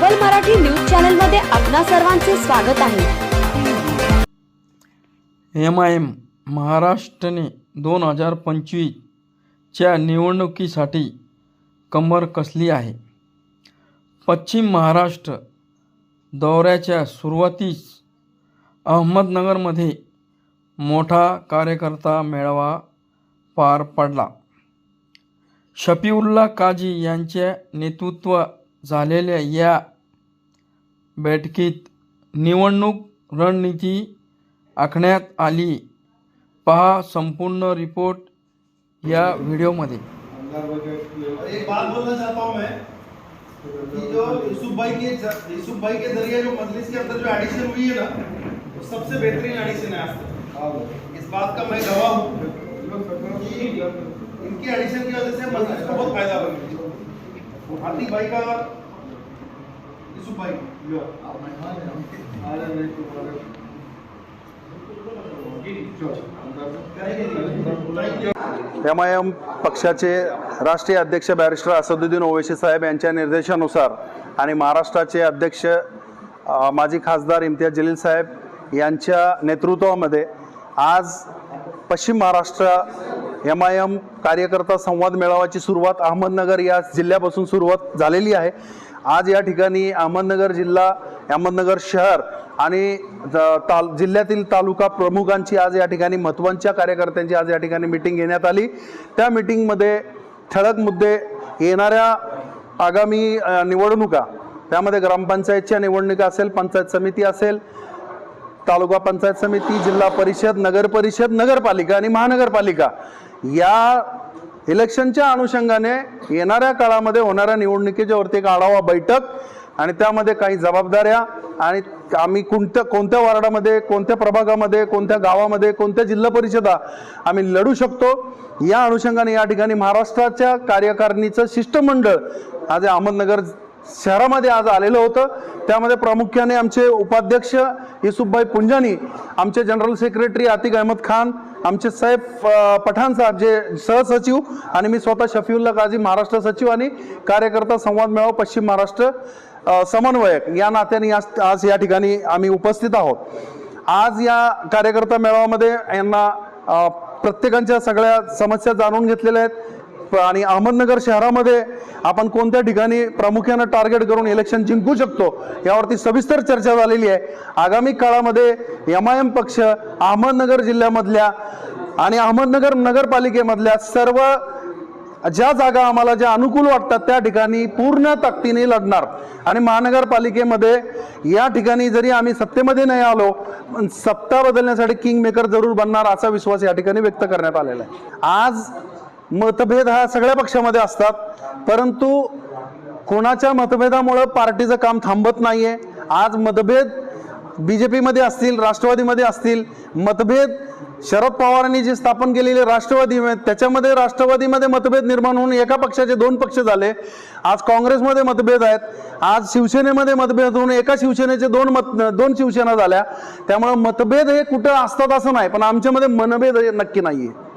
Global Marathi news चॅनलमध्ये आपणा सर्वांचे स्वागत आहे. एम आय एम महाराष्ट्रने दोन हजार पंचवीसच्या निवडणुकीसाठी कंबर कसली आहे? पश्चिम महाराष्ट्र दौऱ्याच्या सुरुवातीस अहमदनगरमध्ये मोठा कार्यकर्ता मेळावा पार पडला. शफीउल्ला काजी यांच्या नेतृत्व झालेल्या या बैठकीत निवडणूक रणनीती आखण्यात आली. पहा संपूर्ण रिपोर्ट या व्हिडिओमध्ये. एक बात बोलना चाहता हूँ मैं. जो यूसुफ भाई के यूसुफ भाई के ज़रिए जो मजलिस के अंदर जो एडिशन हुई है ना, वो सबसे बेहतरीन एडिशन है आज तक। इस बात का मैं गवाह हूँ कि इनकी एडिशन की वजह से मजलिस को बहुत फ़ायदा हुआ। हार्दिक भाई का यूसुफ भाई एम आय एम पक्षाचे राष्ट्रीय अध्यक्ष बॅरिस्टर असदुद्दीन ओवैसी साहेब यांच्या निर्देशानुसार आणि महाराष्ट्राचे अध्यक्ष माजी खासदार इम्तियाज जलील साहेब यांच्या नेतृत्वामध्ये आज पश्चिम महाराष्ट्र एम आय एम कार्यकर्ता संवाद मेळाव्याची सुरुवात अहमदनगर या जिल्ह्यापासून सुरुवात झालेली आहे. आज या ठिकाणी अहमदनगर जिल्हा अहमदनगर शहर आणि ज- ताल जिल्ह्यातील तालुका प्रमुखांची आज या ठिकाणी महत्त्वाच्या कार्यकर्त्यांची आज या ठिकाणी मिटिंग घेण्यात आली. त्या मिटिंगमध्ये ठळक मुद्दे येणाऱ्या आगामी निवडणुका त्यामध्ये ग्रामपंचायतच्या निवडणुका असेल पंचायत समिती असेल तालुका पंचायत समिती जिल्हा परिषद नगर परिषद नगरपालिका आणि महानगरपालिका या इलेक्शनच्या अनुषंगाने येणाऱ्या काळामध्ये होणाऱ्या निवडणुकीच्या वरती एक आढावा बैठक आणि त्यामध्ये काही जबाबदाऱ्या आणि आम्ही कोणत्या कोणत्या वार्डामध्ये कोणत्या प्रभागामध्ये कोणत्या गावामध्ये कोणत्या जिल्हा परिषदा आम्ही लढू शकतो. या अनुषंगाने या ठिकाणी महाराष्ट्राच्या कार्यकारिणीचं शिष्टमंडळ आज अहमदनगर शहरामध्ये आज आलेलं होतं. त्यामध्ये प्रामुख्याने आमचे उपाध्यक्ष युसुफभाई पुंजानी आमचे जनरल सेक्रेटरी आतिक अहमद खान आमचे साहेब पठाण साहेब जे सहसचिव आणि मी स्वतः शफीउल्ला काझी महाराष्ट्र सचिव आणि कार्यकर्ता संवाद मेळावा पश्चिम महाराष्ट्र समन्वयक. या नात्याने आज आज या ठिकाणी आम्ही उपस्थित आहोत. आज या कार्यकर्ता मेळाव्यामध्ये यांना प्रत्येकांच्या सगळ्या समस्या जाणून घेतलेल्या आहेत. आणि अहमदनगर शहरामध्ये आपण कोणत्या ठिकाणी प्रामुख्यानं टार्गेट करून इलेक्शन जिंकू शकतो यावरती सविस्तर चर्चा झालेली आहे. आगामी काळामध्ये एम आय एम पक्ष अहमदनगर जिल्ह्यामधल्या आणि अहमदनगर नगरपालिकेमधल्या सर्व ज्या जागा आम्हाला ज्या अनुकूल वाटतात त्या ठिकाणी पूर्ण ताकदीने लढणार. आणि महानगरपालिकेमध्ये या ठिकाणी जरी आम्ही सत्तेमध्ये नाही आलो पण सत्ता बदलण्यासाठी किंग मेकर जरूर बनणार असा विश्वास या ठिकाणी व्यक्त करण्यात आलेला आहे. आज मतभेद हा सगळ्या पक्षामध्ये असतात. परंतु कोणाच्या मतभेदामुळं पार्टीचं काम थांबत नाही आहे आज मतभेद बी जे पीमध्ये असतील राष्ट्रवादीमध्ये असतील मतभेद शरद पवारांनी जे स्थापन केलेले राष्ट्रवादी त्याच्यामध्ये राष्ट्रवादीमध्ये मतभेद निर्माण होऊन एका पक्षाचे दोन पक्ष झाले. आज काँग्रेसमध्ये मतभेद आहेत. आज शिवसेनेमध्ये मतभेद होऊन एका शिवसेनेचे दोन मत दोन शिवसेना झाल्या. त्यामुळं मतभेद हे कुठं असतात असं नाही पण आमच्यामध्ये मनभेद हे नक्की नाही आहे